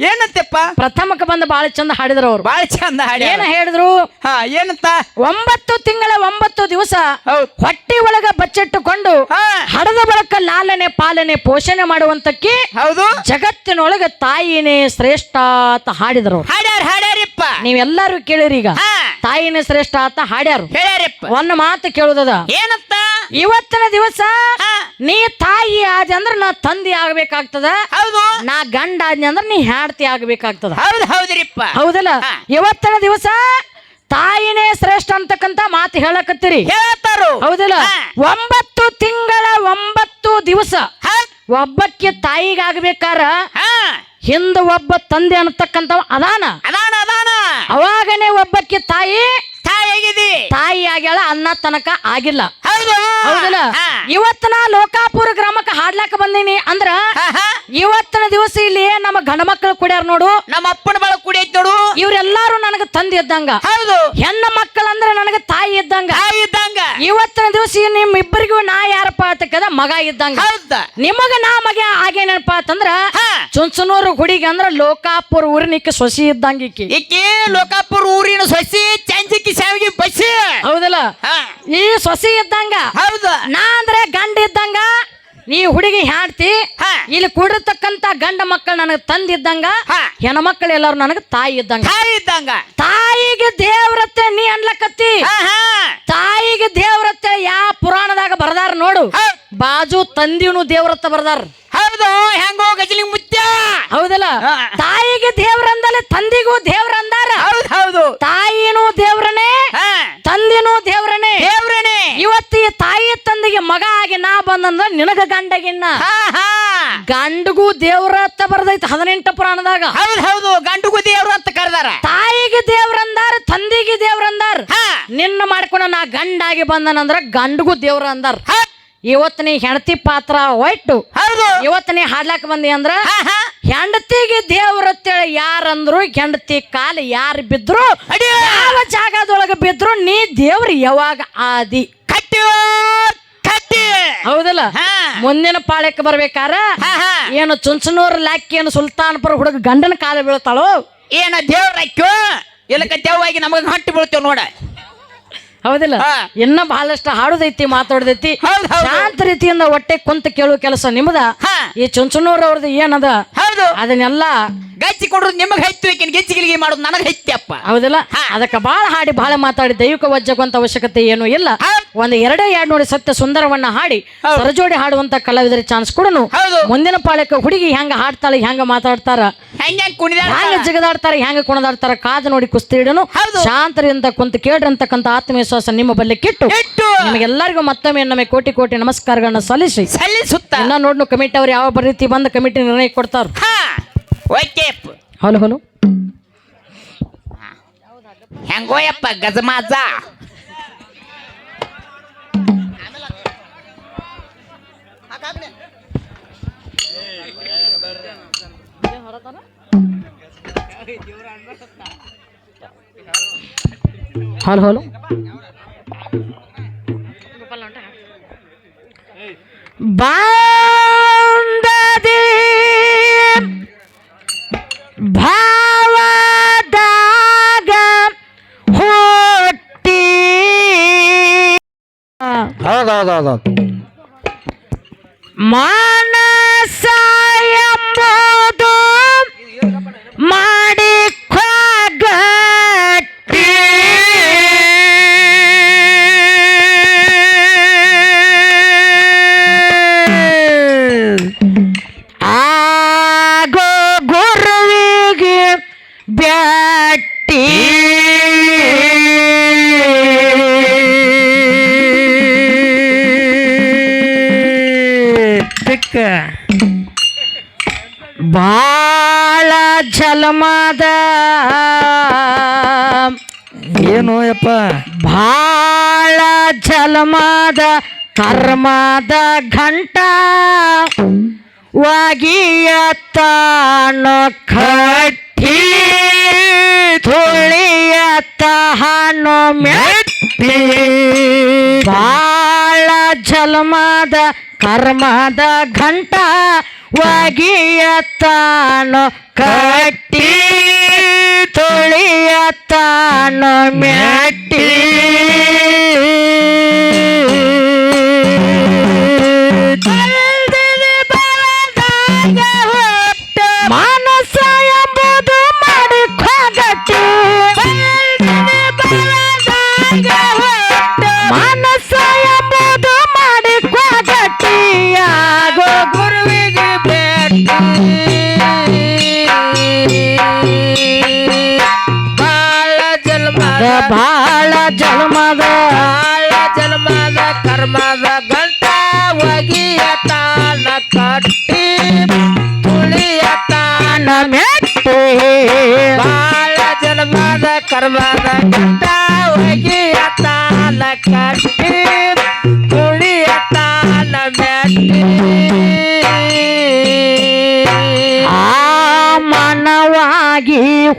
S1: ಏನಂತೆಪ್ಪ?
S2: ಪ್ರಥಮಕ್ಕೆ ಬಂದು ಬಾಳ ಚಂದ ಹಾಡಿದ್ರು ಅವ್ರು.
S1: ಬಾಳ ಚಂದ ಹಾಡಿ
S2: ಏನ ಹೇಳಿದ್ರು?
S1: ಹಾ ಏನಂತ?
S2: ಒಂಬತ್ತು ತಿಂಗಳ ಒಂಬತ್ತು ದಿವಸ
S1: ಹೌದು.
S2: ಹೊಟ್ಟಿ ಒಳಗ ಬಚ್ಚಿಟ್ಟುಕೊಂಡು
S1: ಹಾ.
S2: ಹಡದ ಬಳಕ ಲಾಲನೆ ಪಾಲನೆ ಪೋಷಣೆ ಮಾಡುವಂತಕ್ಕೆ
S1: ಹೌದು.
S2: ಜಗತ್ತಿನೊಳಗ ತಾಯಿನೇ ಶ್ರೇಷ್ಠ ಅಂತ ಹಾಡಿದ್ರು
S1: ಹಾಡ್ಯಾರ ಹಾಡ್ಯಾರ
S2: ನೀವೆಲ್ಲರೂ ಕೇಳಿರಿ ಈಗ.
S1: ಹಾ.
S2: ತಾಯಿನೇ ಶ್ರೇಷ್ಠ ಅಂತ ಹಾಡ್ಯಾರು.
S1: ಹೇಳ್ಯಾರಿಪ್ಪ
S2: ಒಂದು ಮಾತು ಕೇಳುದದ.
S1: ಏನಂತ?
S2: ಇವತ್ತಿನ ದಿವಸ
S1: ಹಾ.
S2: ನೀ ತಾಯಿ ಆದ ಅಂದ್ರೆ ನಾ ತಂದಿ ಆಗ್ಬೇಕಾಗ್ತದ.
S1: ಹೌದು.
S2: ನಾ ಗಂಡ ಆದ್ನಿ ಅಂದ್ರೆ ನೀ ಹೆಂಡತಿ ಆಗ್ಬೇಕಾಗ್ತದ.
S1: ಹೌದು ಹೌದ್ರಿಪ್ಪ
S2: ಹೌದಲ್ಲ?
S1: ಹಾ.
S2: ಇವತ್ತಿನ ದಿವಸ ತಾಯಿನೇ ಶ್ರೇಷ್ಠ ಅಂತಕ್ಕಂತ ಮಾತು ಹೇಳಕತ್ತೀರಿ.
S1: ಹೇಳ್ತಾರು
S2: ಹೌದಲ್ಲ?
S1: ಹಾ.
S2: ಒಂಬತ್ತು ತಿಂಗಳ ಒಂಬತ್ತು ದಿವಸ
S1: ಹಾ.
S2: ಒಬ್ಬಕ್ಕೆ ತಾಯಿಗಾಗ್ಬೇಕಾರ
S1: ಹಾ.
S2: ಹಿಂದ ಒಬ್ಬ ತಂದೆ ಅನ್ನತಕ್ಕಂತ ಅದಾನ.
S1: ಅದಾನ.
S2: ಅವಾಗನೇ ಒಬ್ಬಕ್ಕೆ ತಾಯಿ
S1: ತಾಯಿ
S2: ತಾಯಿ ಆಗ್ಯಾಳ ಅನ್ನ ತನಕ ಆಗಿಲ್ಲ.
S1: ಹೌದು.
S2: ಇವತ್ತ
S1: ನಾ
S2: ಇವತ್ತಿನ ಲೋಕಾಪುರ ಗ್ರಾಮಕ್ಕೆ ಹಾಡ್ಲಾಕ ಬಂದೀನಿ ಅಂದ್ರ. ಇವತ್ತಿನ ದಿವಸ ಇಲ್ಲಿ ನಮ್ಮ ಗಂಡ ಮಕ್ಕಳು ಕುಡಿಯಾರ ನೋಡು.
S1: ನಮ್ಮ ಅಪ್ಪನ ಬಳ ಕುಡಿ ಐತ್ ನೋಡು.
S2: ಇವ್ರೆಲ್ಲಾರು ನನಗ ತಂದೆ ಇದ್ದಂಗ.
S1: ಹೌದು.
S2: ಹೆಣ್ಣ ಮಕ್ಕಳಂದ್ರ ನನಗ ತಾಯಿ ಇದ್ದಂಗ.
S1: ತಾಯಿ ಇದ್ದಂಗ.
S2: ಇವತ್ತಿನ ದಿವಸ ನಿಮ್ ಇಬ್ಬರಿಗೂ ನಾ ಯಾರಪ್ಪ ಅಂತಕ್ಕದ ಮಗ ಇದ್ದಂಗ.
S1: ಹೌದ.
S2: ನಿಮಗ ನಾ ಮಗ ಆಗೇನಪ್ಪ ಅಂತಂದ್ರ ಚುಂಚನೂರು ಗುಡಿಗೆ ಅಂದ್ರ ಲೋಕಾಪುರ ಊರಿನ ಸೊಸಿ ಇದ್ದಂಗ ಇಕ್ಕಿ
S1: ಇಕ್ಕಿ ಲೋಕಾಪುರ ಊರಿನ ಸೊಸಿ ಚಂಜಿಕಿ ಸಾವಿಗೆ ಬಸ್ಸಿ
S2: ಹೌದಲ್ಲ? ಈ ಸೊಸಿ ಇದ್ದಂಗ?
S1: ಹೌದು.
S2: ನಾ ಅಂದ್ರೆ ಗಂಡ ಇದ್ದಂಗ? ನೀ ಹುಡುಗಿ ಹಾಡ್ತಿ. ಇಲ್ಲಿ ಕುಡಿರ್ತಕ್ಕಂತ ಗಂಡ ಮಕ್ಕಳು ನನಗೆ ತಂದಿದ್ದಂಗ. ಹೆಣ್ಮಕ್ಳು ಎಲ್ಲರೂ ನನಗೆ ತಾಯಿ ಇದ್ದಂಗ?
S1: ತಾಯಿ ಇದ್ದಂಗ.
S2: ತಾಯಿಗೆ ದೇವ್ರತ್ತೆ ನೀ ಅನ್ಲಕತ್ತಿ? ತಾಯಿಗೆ ದೇವ್ರತ್ತೆ ಯಾ ಪುರಾಣದಾಗ ಬರ್ದಾರ ನೋಡು. ಬಾಜು ತಂದಿನು ದೇವ್ರತ್ತ ಬರ್ದಾರ.
S1: ಹೌದು ಹೆಂಗೋ ಗಜಲಿ ಮುತ್ಯ.
S2: ಹೌದಲ್ಲ. ತಾಯಿಗೆ ದೇವ್ರಂದಲೆ ತಂದಿಗೂ ದೇವ್ರ ಅಂದಾರ
S1: ಹೌದು ಹೌದು
S2: ತಾಯಿನೂ ದೇವ್ರನೇ
S1: ಹಾ
S2: ತಂದಿನೂ ದೇವ್ರನೇ
S1: ದೇವ್ರನೇ
S2: ಇವತ್ತು ಈ ತಾಯಿ ತಂದಿಗೆ ಮಗ ಆಗಿ ನಾ ಬಂದಂದ್ರ ನಿನಗ ಗಂಡಗಿನ್ನ. ಗಂಡಗೂ ದೇವ್ರತ್ತ ಬರ್ದೈತಿ ಹದಿನೆಂಟು ಪುರಾಣದಾಗ.
S1: ಹೌದು ಹೌದು. ಗಂಡಗೂ ದೇವ್ರತ್ತ ಅಂತ ಕರೆದಾರ.
S2: ತಾಯಿಗೆ ದೇವ್ರಂದಾರ ತಂದಿಗೆ ದೇವ್ರಂದಾರ
S1: ಹಾ.
S2: ನಿನ್ನ ಮಾಡ್ಕೊಂಡ ನಾ ಗಂಡಾಗಿ ಬಂದನಂದ್ರ ಗಂಡಗೂ ದೇವ್ರ ಅಂದಾರ.
S1: ಇವತ್ತನೇ
S2: ಇವತ್ತು ನೀ ಹೆಂಡತಿ ಪಾತ್ರ ಒಟ್ಟು.
S1: ಹೌದು.
S2: ಇವತ್ತು ನೀ ಹಾಡ್ಲಾಕ ಬಂದಿ ಅಂದ್ರ ಹೆಂಡತಿಗೆ ದೇವ್ರತ್ತೇಳಿ ಯಾರಂದ್ರು ಹೆಂಡತಿ ಕಾಲ ಯಾರು ಬಿದ್ರು
S1: ಅಡಿ
S2: ಯಾವ ಜಾಗದೊಳಗ ಬಿದ್ರು ನೀ ದೇವ್ರ ಯಾವಾಗ ಆದಿ.
S1: ಕಟ್ಟಿ ಕಟ್ಟಿ
S2: ಹೌದಲ್ಲ? ಮುಂದಿನ ಪಾಳ್ಯಕ್ಕೆ ಬರ್ಬೇಕಾರ ಏನು ಚುಂಚನೂರ್ ಲಾಕಿ ಏನು ಸುಲ್ತಾನ್ಪುರ ಹುಡುಗ ಗಂಡನ ಕಾಲ ಬೀಳ್ತಾಳೋ?
S1: ಏನ ದೇವ್ರ ಇಲ್ಲಕ ದೇವಾಗಿ ನಮಗೆ ಹಟ್ಟಿ ಬೀಳ್ತೇವ್ ನೋಡ.
S2: ಹೌದಿಲ್ಲ? ಇನ್ನ ಬಹಳಷ್ಟು ಹಾಡುದೈತಿ ಮಾತಾಡದೈತಿ. ಶಾಂತ ರೀತಿಯಿಂದ ಹೊಟ್ಟೆ ಕುಂತ ಕೇಳುವ ಕೆಲಸ ನಿಮ್ದ? ಈ ಚುಂಚನೂರ್ ಅವ್ರದ್ದು ಏನದ?
S1: ಹೌದು.
S2: ಅದನ್ನೆಲ್ಲ
S1: ಗಚ್ಚಿ ಕೊಡ್ರು ನಿಮಗ್ ಹೈತು ಈಕಿನ ಗೆಚ್ಚಿ ಗಿಲಿಗೆ ಮಾಡೋದು ನನಗ್ ಹೈತ್ಯಪ್ಪ.
S2: ಹೌದಿಲ್ಲ. ಅದಕ್ಕೆ ಬಹಳ ಹಾಡಿ ಬಹಳ ಮಾತಾಡಿ ದೈವಿಕ ವಜ್ಜಗುವಂತ ಅವಶ್ಯಕತೆ ಏನು ಇಲ್ಲ. ಒಂದ್ ಎರಡೇ ಎರಡು ನೋಡಿ ಸತ್ಯ ಸುಂದರವನ್ನ ಹಾಡಿ. ಸರಜೋಡಿ ಹಾಡುವಂತ ಕಲಾವಿದರ ಚಾನ್ಸ್
S1: ಕೂಡ
S2: ಮುಂದಿನ ಪಾಳ್ಯಕ್ಕೆ ಹುಡುಗಿ ಹೆಂಗ ಹಾಡ್ತಾಳೆ ಹೆಂಗ ಮಾತಾಡ್ತಾರ?
S1: ಹೆಂಗ್
S2: ಜಗದಾಡ್ತಾರ ಹೆಂಗ ಕುಣದಾಡ್ತಾರ ಕಾದು ನೋಡಿ ಕುಸ್ತಿ ಇಡನು. ಶಾಂತರಿಂದ ಕುಂತ ಕೇಳ್ರಂತಕ್ಕಂತ ಆತ್ಮವಿಶ್ವಾಸ ನಿಮ್ಮ ಬಲ್ಲಿ ಕಿಟ್ಟು. ನಿಮಗೆಲ್ಲರಿಗೂ ಮತ್ತೊಮ್ಮೆ ನಮಗೆ ಕೋಟಿ ಕೋಟಿ ನಮಸ್ಕಾರಗಳನ್ನ ಸಲ್ಲಿಸಿ.
S1: ಸಲ್ಲಿಸುತ್ತ.
S2: ಇನ್ನ ನೋಡ್ನು ಕಮಿಟಿ ಅವ್ರು ಯಾವ ರೀತಿ ಬಂದ ಕಮಿಟಿ ನಿರ್ಣಯ ಕೊಡ್ತಾರ?
S1: ಹಾ. ಓಕೆ.
S2: ಹಲೋ ಹಲೋ
S1: ಹೆಂಗೋಯಪ್ಪ ಗಜಮಾಜ.
S2: ಹಲೋ ಹಲೋ ಬಾಂಧದಿ ಭಾವದಾಗ ಹುಟ್ಟಿ
S3: ಹೌದೌದೌದು
S2: ಮಾನಸ ಕರ್ಮದ ಘಂಟ ವಾಗಿಯತ್ತಾನೋ ಕಟ್ಟಿ ತುಳಿಯತ್ತ ಹಣ್ಣು ಮೆಟ್ಟ. ಬಾಳ ಜಲ್ಮದ ಕರ್ಮದ ಘಂಟ ಒಗಿಯತ್ತಾನು ಕಟ್ಟಿ ತುಳಿಯತ್ತಾನು ಮೆಟ್ಟಿ.
S3: ಬಾಳ ಜನ್ಮದ
S2: ಬಾಳ ಜನ್ಮದ
S3: ಬಾಳ ಜನ್ಮದ ಕರ್ಮದ ಗಂಟ ಒಗಿಯತಾನ ಕಟ್ಟಿ ತುಳಿಯತಾನ
S2: ಮೆಟ್ಟಿ
S3: ಬಾಳ ಜನ್ಮದ ಕರ್ಮದ ಗಂಟ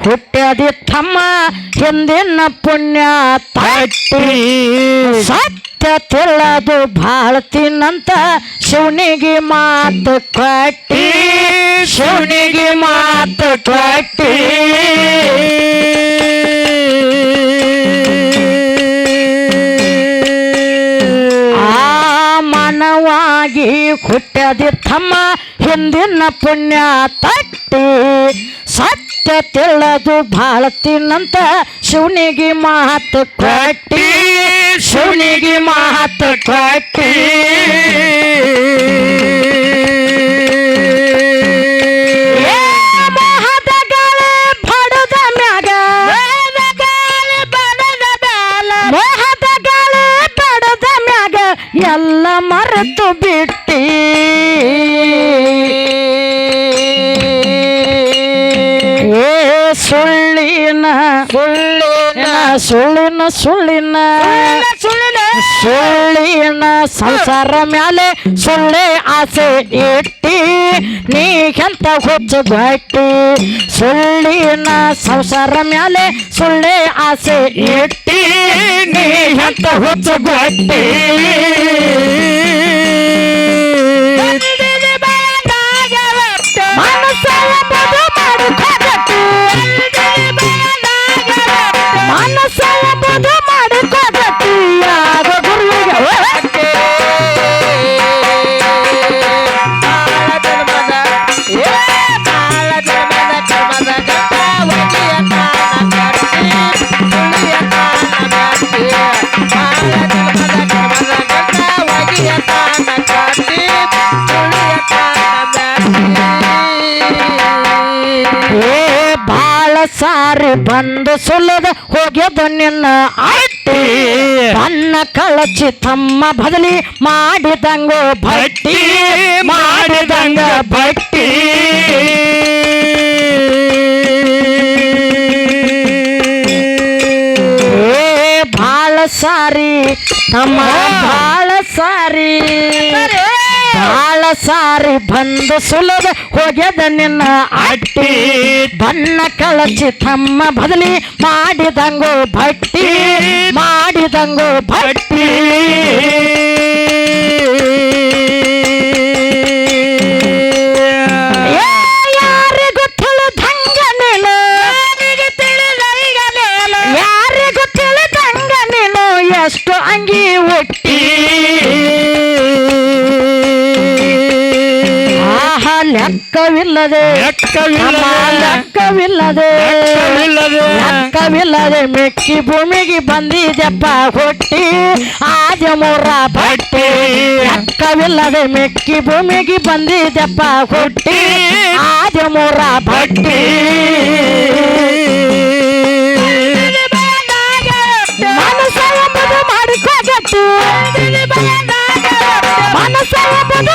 S2: ಹುಟ್ಟದಿ ತಮ್ಮ ಹಿಂದಿನ ಪುಣ್ಯ ತಟ್ಟಿ. ಸತ್ಯ ತಿಳಿದು ಬಾಳ್ತೀನಂತ ಶಿವನಿಗೆ ಮಾತು ಕಟ್ಟಿ. ಶಿವನಿಗೆ ಮಾತು ಕಟ್ಟಿ. ಹುಟ್ಟದಿ ತಮ್ಮ ಹಿಂದಿನ ಪುಣ್ಯ ತಟ್ಟಿ. ಸತ್ಯ ತಿಳಿದು ತಿನ್ನಂತ ಶಿವನಿಗೆ ಮಾತು ಕಟ್ಟಿ ಶಿವನಿಗೆ ಮಾತು ಕಟ್ಟಿ. ಎಲ್ಲ ಮರೆತು ಬಿಟ್ಟಿ. ಸುಳ್ಳಿನ ಸುಳ್ಳಿನ ಸುಳ್ಳಿನ ಸಂಸಾರ ಮ್ಯಾಲೆ ಸುಳ್ಳೆ ಆಸೆ ಇಟ್ಟಿ ನೀ ಎಂತ ಹುಚ್ಚು ಗಟ್ಟಿ? ಸುಳ್ಳಿನ ಸಂಸಾರ ಮ್ಯಾಲೆ ಸುಳ್ಳೆ ಆಸೆ ಇಟ್ಟಿ ನೀ ಎಂತ ಹುಚ್ಚು ಗಟ್ಟಿ? ಸಾರಿ ಬಂದು ಸುಲ್ಲದ ಹೋಗ್ಯದ ನಿನ್ನ ಅಟ್ಟಿ ಬಣ್ಣ ಕಳಚಿ ತಮ್ಮ ಬದಲಿ ಮಾಡಿದಂಗೋ ಭಟ್ಟಿ ಮಾಡಿದಂಗ ಭಟ್ಟಿ ಏ ಬಾಳ ಸಾರಿ ತಮ್ಮ ಬಾಳ ಸಾರಿ ಬಾಳ ಸಾರಿ ಬಂದು ಸುಲಭ ಹೋಗ್ಯದ ನಿನ್ನ ಅಟ್ಟಿ. ಬಣ್ಣ ಕಳಚಿ ತಮ್ಮ ಬದಲಿ ಮಾಡಿದಂಗೋ ಭಟ್ಟಿ. ಮಾಡಿದಂಗೋ ಭಟ್ಟಿ. ಲೆಕ್ಕವಿಲ್ಲದೆ. ಲೆಕ್ಕವಿಲ್ಲದೆ. ಲೆಕ್ಕವಿಲ್ಲದೆ. ಮೆಕ್ಕಿ ಭೂಮಿಗೆ ಬಂದಿದೆಪ್ಪ ಹುಟ್ಟಿ. ಆದ ಮೊರ ಭಟ್ಟಿ ಲೆಕ್ಕವಿಲ್ಲದೆ ಮೆಕ್ಕಿ ಭೂಮಿಗೆ ಬಂದಿದೆಪ್ಪ ಹುಟ್ಟಿ. ಆದ ಮೂರ ಭಟ್ಟಿ ಮಾಡಿಕೊಗಟ್ಟಿ ಮನಸ್ಸ ಎಂಬುದು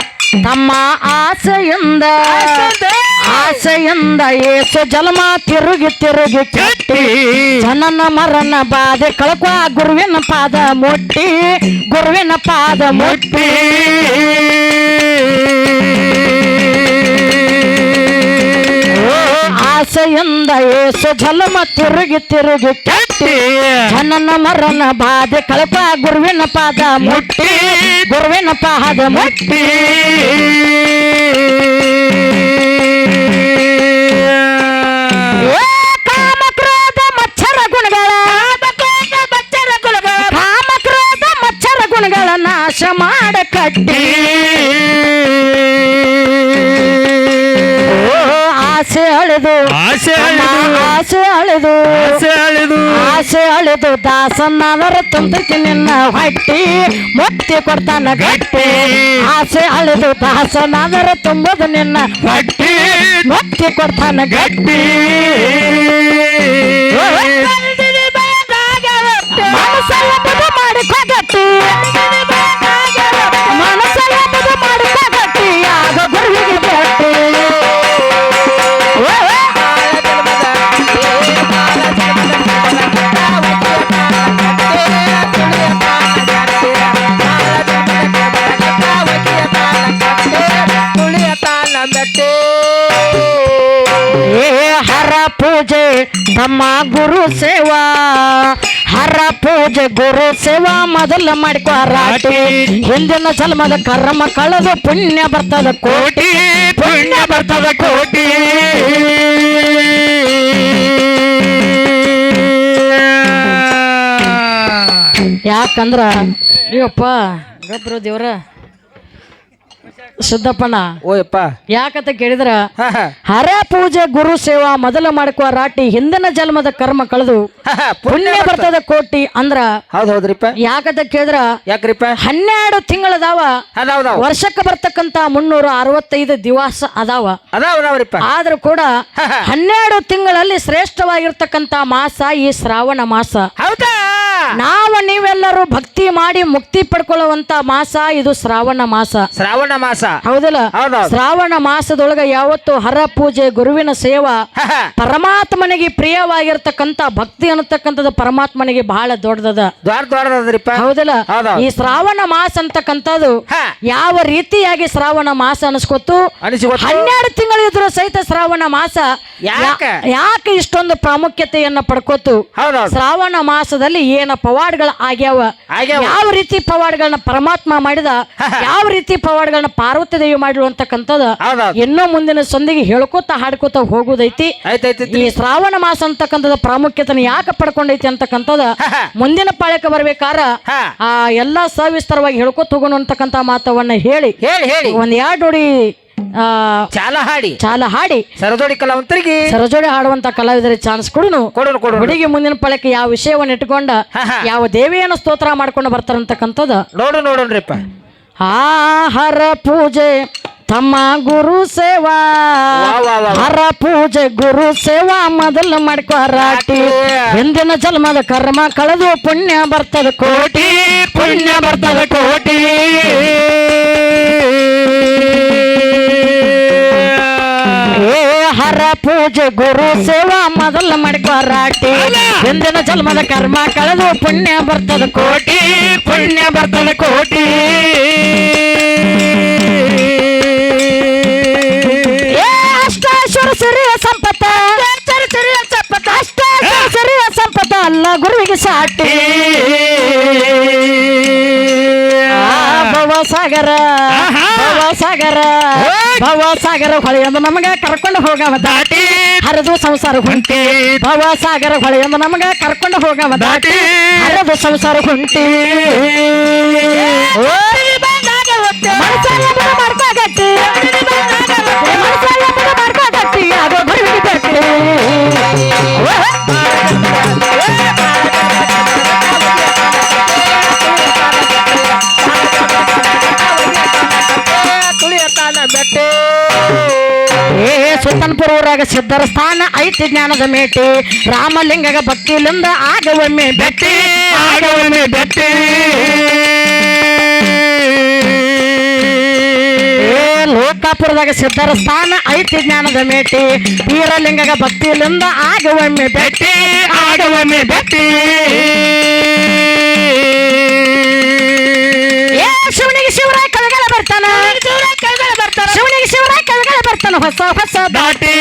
S2: ತಮ್ಮ ಆಸೆಯಿಂದ ಆಸೆಯಿಂದ ಏಸು ಜನ್ಮ ತಿರುಗಿ ತಿರುಗಿ ಕೆಟ್ಟಿ, ಜನನ ಮರಣ ಬಾಧೆ ಕಳಕುವ ಗುರುವಿನ ಪಾದ ಮುಟ್ಟಿ, ಗುರುವಿನ ಪಾದ ಮುಟ್ಟಿ. ಆಸೆಯಿಂದ ಏಸು ಜಲಮ ತಿರುಗಿ ತಿರುಗಿ ಕೆಟ್ಟಿ. ಜನನ ಮರಣ ಬಾಧೆ ಕಳಪ ಗುರುವಿನ ಪಾದ ಮುಟ್ಟಿ. ಗುರುವಿನ ಪಾದ ಮುಟ್ಟಿ. ನಾಶ ಮಾಡ ಕಟ್ಟಿ. ಆಸೆ ಅಳೆದು.
S3: ಆಸೆ
S2: ಆಸೆ ಅಳೆದು.
S3: ಅಳೆದು
S2: ಆಸೆ ಅಳೆದು. ದಾಸನಾದರ ನಿನ್ನ ಹೊಟ್ಟಿ ಮುತ್ತಿ ಕೊಡ್ತಾನ ಗಟ್ಟಿ. ಆಸೆ ಅಳೆದು. ದಾಸನಾದರ ತುಂಬದು ನಿನ್ನ ಹೊಟ್ಟಿ ಮುತ್ತಿ ಕೊಡ್ತಾನ ಗಟ್ಟಿ. ಏ ಹರ ಪೂಜೆ ನಮ್ಮ ಗುರು ಸೇವಾ. ಹರ ಪೂಜೆ ಗುರು ಸೇವಾ ಮೊದಲ ಮಾಡಿಕೊ ರಾಟಿ ಹಿಂದಿನ ಜನ್ಮದ ಕರ್ಮ ಕಳೆದು ಪುಣ್ಯ ಬರ್ತದ ಕೋಟಿ. ಪುಣ್ಯ ಬರ್ತದ ಕೋಟಿ. ಯಾಕಂದ್ರ ಅಯ್ಯಪ್ಪ ಗೊಬ್ಬರ ದೇವ್ರ. ಸಿದ್ದಪ್ಪಣ್ಣ
S3: ಓಯಪ್ಪ.
S2: ಯಾಕಂತ ಕೇಳಿದ್ರ. ಹರ ಪೂಜೆ ಗುರು ಸೇವಾ ಮೊದಲ ಮಾಡ್ಕೋ ರಾಟಿ ಹಿಂದಿನ ಜನ್ಮದ ಕರ್ಮ ಕಳೆದು ಪುಣ್ಯ ಬರ್ತದ ಕೋಟಿ ಅಂದ್ರ
S3: ಹೌದ್ ಹೌದ್ರಿಪ್ಪ.
S2: ಯಾಕಂತ ಕೇಳಿದ್ರ
S3: ಯಾಕ್ರಿಪ್ಪ?
S2: ಹನ್ನೆರಡು ತಿಂಗಳದಾವ. ವರ್ಷಕ್ಕೆ ಬರ್ತಕ್ಕಂತ ಮುನ್ನೂರ ಅರವತ್ತೈದು ದಿವಸ ಅದಾವ.
S3: ಅದಾವ ಅದಾವ್ರಿಪ್ಪ
S2: ಆದ್ರೂ ಕೂಡ ಹನ್ನೆರಡು ತಿಂಗಳಲ್ಲಿ ಶ್ರೇಷ್ಠವಾಗಿರ್ತಕ್ಕಂತ ಮಾಸ ಈ ಶ್ರಾವಣ ಮಾಸ.
S3: ಹೌದಾ?
S2: ನಾವು ನೀವೆಲ್ಲರೂ ಭಕ್ತಿ ಮಾಡಿ ಮುಕ್ತಿ ಪಡ್ಕೊಳ್ಳುವಂತ ಮಾಸ ಇದು ಶ್ರಾವಣ ಮಾಸ
S3: ಶ್ರಾವಣ ಮಾಸ
S2: ಹೌದಲ್ಲ. ಶ್ರಾವಣ ಮಾಸದೊಳಗ ಯಾವತ್ತು ಹರ ಪೂಜೆ ಗುರುವಿನ ಸೇವಾ. ಪರಮಾತ್ಮನಿಗೆ ಪ್ರಿಯವಾಗಿರ್ತಕ್ಕಂತ ಭಕ್ತಿ ಅನ್ನತಕ್ಕಂಥದ್ದು ಪರಮಾತ್ಮನಿಗೆ ಬಹಳ ದೊಡ್ಡದದ ಹೌದಲ್ಲ. ಈ ಶ್ರಾವಣ ಮಾಸ ಅಂತಕ್ಕಂಥದ್ದು ಯಾವ ರೀತಿಯಾಗಿ ಶ್ರಾವಣ ಮಾಸ ಅನಿಸ್ಕೊತು. ಹನ್ನೆರಡು ತಿಂಗಳು ಇದ್ರು ಸಹಿತ ಶ್ರಾವಣ ಮಾಸ
S3: ಯಾಕೆ?
S2: ಇಷ್ಟೊಂದು ಪ್ರಾಮುಖ್ಯತೆಯನ್ನ ಪಡ್ಕೋತು ಶ್ರಾವಣ ಮಾಸದಲ್ಲಿ ಏನ ಪವಾಡಗಳು ಆಗ್ಯಾವ?
S3: ಆಗ್ಯಾವ.
S2: ಯಾವ ರೀತಿ ಪವಾಡ್ಗಳನ್ನ ಪರಮಾತ್ಮ ಮಾಡಿದ? ಯಾವ ರೀತಿ ಪವಾಡ್ಗಳನ್ನ ಪಾರ್ವತಿ ದೇವಿ ಮಾಡಿರು ಅಂತಕ್ಕಂಥದ್ದು?
S3: ಹೌದೌದು.
S2: ಇನ್ನೂ ಮುಂದಿನ ಸಂದಿಗೆ ಹೇಳ್ಕೋತ ಹಾಡ್ಕೋತ ಹೋಗುದೈತಿ. ಈ ಶ್ರಾವಣ ಮಾಸ ಅಂತಕ್ಕಂಥದ್ದು ಪ್ರಾಮುಖ್ಯತೆನ ಯಾಕೆ ಪಡ್ಕೊಂಡೈತಿ ಅಂತಕ್ಕಂಥದ್ದು? ಮುಂದಿನ ಪಾಳ್ಯಕ್ಕೆ ಬರ್ಬೇಕಾರ
S3: ಹ.
S2: ಆ ಎಲ್ಲಾ ಸವಿಸ್ತಾರವಾಗಿ ಹೇಳ್ಕೋತ ಹೋಗೋಣ ಅಂತಕ್ಕಂಥ ಮಾತವನ್ನ ಹೇಳಿ.
S3: ಹೇಳಿ ಹೇಳಿ.
S2: ಒಂದ್ ಎರಡು ನೋಡಿ
S3: ಚಾಲ ಹಾಡಿ.
S2: ಚಾಲ ಹಾಡಿ.
S3: ಸರಜೋಡಿ ಕಲಾವಂತರಿಗೆ.
S2: ಸರಜೋಡಿ ಹಾಡುವಂತ ಕಲಾವಿದರ ಚಾನ್ಸ್ ಕೊಡುನು.
S3: ಕೊಡೋಣ ಕೊಡೋಣ
S2: ಹುಡುಗಿ ಮುಂದಿನ ಪಳಕ್ಕೆ ಯಾವ ವಿಷಯವನ್ನು ಇಟ್ಕೊಂಡ. ಯಾವ ದೇವಿಯನ್ನು ಸ್ತೋತ್ರ ಮಾಡ್ಕೊಂಡು ಬರ್ತಾರಂತಕ್ಕಂಥದ್ದು
S3: ನೋಡು ನೋಡೋಣ್ರಿಪ್ಪ
S2: ಆಹಾರ ಪೂಜೆ ತಮ್ಮ ಗುರು ಸೇವಾ. ಹರ ಪೂಜೆ ಗುರು ಸೇವಾ ಮೊದಲು ಮಾಡ್ಕೊ ರಾಟಿ ಹಿಂದಿನ ಜನ್ಮದ ಕರ್ಮ ಕಳೆದು ಪುಣ್ಯ ಬರ್ತದ ಕೋಟಿ ಪುಣ್ಯ ಬರ್ತದ ಕೋಟಿ. ಪೂಜೆ ಗುರು ಸೇವಾ ಮೊದಲು ಮಾಡ್ಕೊ ರಾಟಿ ಹಿಂದಿನ ಜನ್ಮದ ಕರ್ಮ ಕಳೆದು ಪುಣ್ಯ ಬರ್ತದ ಕೋಟಿ. ಪುಣ್ಯ ಬರ್ತದ ಕೋಟಿ. ಏ ಅಷ್ಟಾಶ್ವರ ಸಿರಿಯ ಸಂಪತ್ತ. ಅಷ್ಟಾಶ್ವರ ಸಿರಿಯ ಸಂಪತ್ತ. ಅಲ್ಲ ಗುರುವಿಗೆ ಸಾಟಿ. ಭವಸಾಗರ ಭವಸಾಗರ ಭವಸಾಗರ ಹೊಳೆಯೊಂದು ನಮಗ ಕರ್ಕೊಂಡು ಹೋಗವ ದಾಟಿ. ಹರಿದು ಸಂಸಾರ ಹೊಂಟಿ. ಭವಸಾಗರ ಹೊಳೆಯೊಂದು ನಮಗ ಕರ್ಕೊಂಡು ಹೋಗವ ದಾಟಿ. ಹರಿದು ಸಂಸಾರ ಹೊಂಟಿ. ಮಾಡ್ತಾ ಗಟ್ಟಿ. ಸುತ್ತನ್ಪುರ ಸಿದ್ಧರ ಸ್ಥಾನ ಐತಿ ಜ್ಞಾನದ ಮೇಟಿ. ರಾಮಲಿಂಗಗ ಭಕ್ತಿಲಿಂದ ಆಗವೊಮ್ಮೆ ಬೆಟ್ಟಿ. ಆಗವೊಮ್ಮೆ ಬೆಟ್ಟಿ. ಲೋಕಾಪುರದಾಗ ಸಿದ್ಧರ ಸ್ಥಾನ ಐತಿ ಜ್ಞಾನದ ಮೇಟಿ. ವೀರಲಿಂಗಗ ಭಕ್ತಿಲಿಂದ ಆಗವೊಮ್ಮೆ ಬೆಟ್ಟಿ. ಆಗವೊಮ್ಮೆ ಭೇಟಿ ಬರ್ತಾನ ಹೊಸ ಹೊಸ ದಾಟಿ.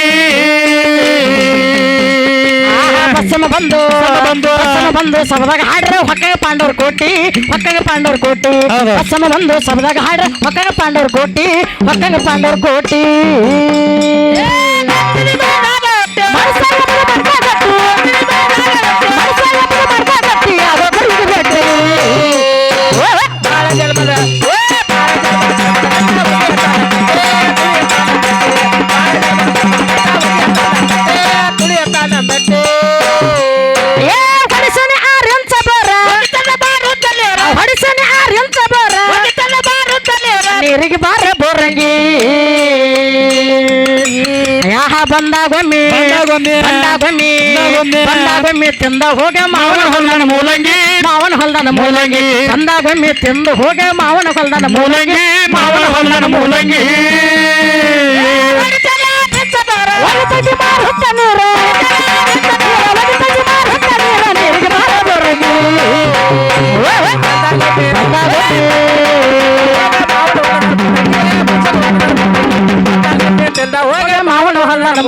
S2: ಆಹಾ, ಬಸ್ಸಮ್ಮ ಬಂದು
S3: ಬಂದು.
S2: ಬಸ್ಸಮ್ಮ ಬಂದು ಸಬದಾಗ ಹಾಡ್ರ ಹೊಕ್ಕಗ ಪಾಂಡವ್ರ ಕೋಟಿ ಹೊಕ್ಕಗ ಪಾಂಡವ್ರ ಕೋಟಿ.
S3: ಹೌದು.
S2: ಬಸ್ಸಮ್ಮ ಬಂದು ಸಬದಾಗ ಹಾಡ್ರ ಹೊಕ್ಕಗ ಪಾಂಡವ್ರ ಕೋಟಿ ಹೊಕ್ಕಗ ಪಾಂಡವ್ರ ಕೋಟಿ. ಮನಸ್ಸಾಗ ಬಂದಾಗೊಮ್ಮೆ
S3: ಬಂದಾಗೊಮ್ಮೆ.
S2: ಬಂದಾಗೊಮ್ಮೆ
S3: ಬಂದಾಗೊಮ್ಮೆ.
S2: ಬಂದಾಗೊಮ್ಮೆ ತಿಂದ ಹೋಗ ಮಾವನ ಹೊಲ್ದನ ಮೂಲಂಗಿ ಮಾವನ ಹೊಲ್ದನ ಮೂಲಂಗಿ ಬಂದಾಗೊಮ್ಮೆ ತಿಂದು ಹೋಗ ಮಾವನ ಹೊಲ್ದನ ಮೂಲಂಗಿ ಮಾವನ ಹೊಲ್ದನ ಮೂಲಂಗಿ ಒಳತಗಿ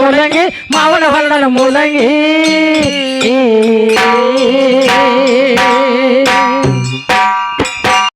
S2: ಮೂಲಂಗಿ ಮಾವನ ಹೊಲ್ಲನ ಮೂಲಂಗಿ